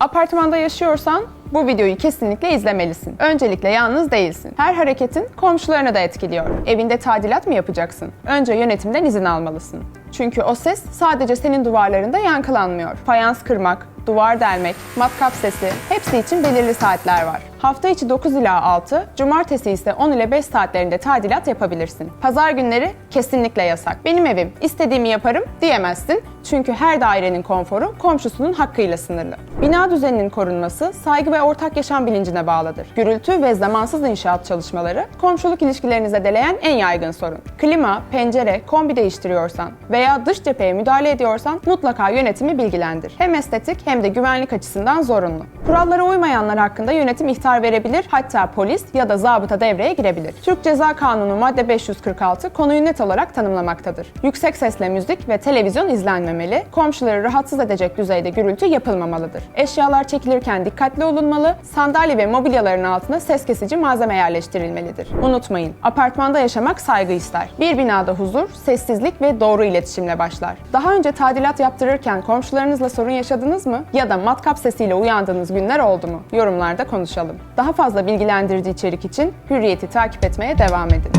Apartmanda yaşıyorsan bu videoyu kesinlikle izlemelisin. Öncelikle yalnız değilsin. Her hareketin komşularını da etkiliyor. Evinde tadilat mı yapacaksın? Önce yönetimden izin almalısın. Çünkü o ses sadece senin duvarlarında yankılanmıyor. Fayans kırmak, duvar delmek, matkap sesi hepsi için belirli saatler var. Hafta içi 9 ila 6, cumartesi ise 10 ile 5 saatlerinde tadilat yapabilirsin. Pazar günleri kesinlikle yasak. Benim evim, istediğimi yaparım diyemezsin. Çünkü her dairenin konforu komşusunun hakkıyla sınırlı. Bina düzeninin korunması saygı ve ortak yaşam bilincine bağlıdır. Gürültü ve zamansız inşaat çalışmaları komşuluk ilişkilerini zedeleyen en yaygın sorun. Klima, pencere, kombi değiştiriyorsan veya dış cepheye müdahale ediyorsan mutlaka yönetimi bilgilendir. Hem estetik hem de güvenlik açısından zorunlu. Kurallara uymayanlar hakkında yönetim ihtar verebilir, hatta polis ya da zabıta devreye girebilir. Türk Ceza Kanunu madde 546 konuyu net olarak tanımlamaktadır. Yüksek sesle müzik ve televizyon izlenmemeli, komşuları rahatsız edecek düzeyde gürültü yapılmamalıdır. Eşyalar çekilirken dikkatli olunmalı, sandalye ve mobilyaların altına ses kesici malzeme yerleştirilmelidir. Unutmayın, apartmanda yaşamak saygı ister. Bir binada huzur, sessizlik ve doğru iletişimle başlar. Daha önce tadilat yaptırırken komşularınızla sorun yaşadınız mı? Ya da matkap sesiyle uyandığınız günler oldu mu? Yorumlarda konuşalım. Daha fazla bilgilendirici içerik için Hürriyet'i takip etmeye devam edin.